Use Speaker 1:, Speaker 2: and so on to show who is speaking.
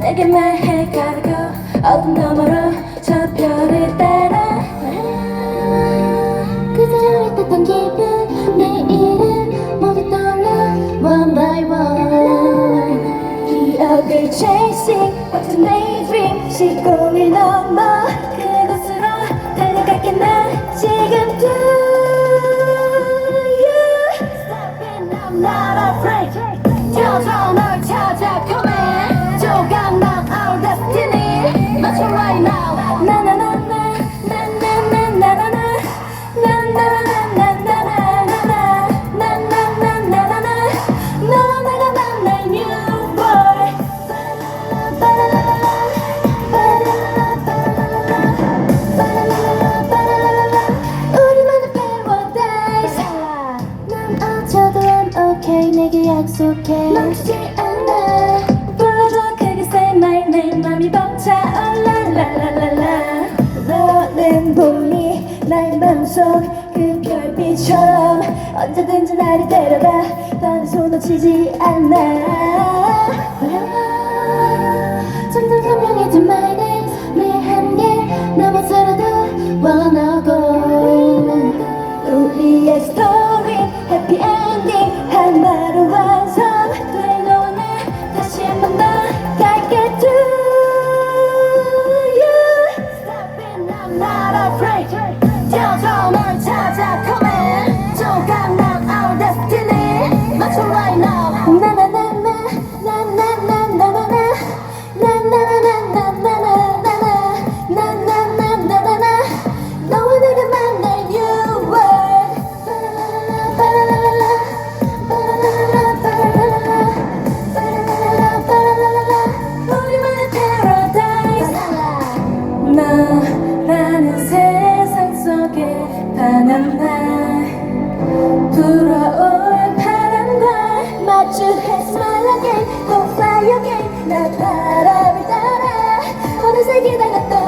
Speaker 1: 내게 말해 가고 어둠 너머로 저 별을 따라 그저 있었던 기분 내일은 모두 떠올라 one by one 기억을 chasing What's a daydream 시공을 넘어 그곳으로 달려갈게 나 지금 do you Stop it I'm not afraid 뛰어 약속해. 멈추지 않아. 불러도 크게 say my name 맘이 벅차올라 라라라라 너는 보니 나의 맘속 그 별빛처럼 언제든지 나를 데려가 나는 손 놓치지 않아 너라는 세상 속에 파란 날. 불어올 파란 날 마주해 smile again go fly again 나 바람을 따라 어느새 기다렸던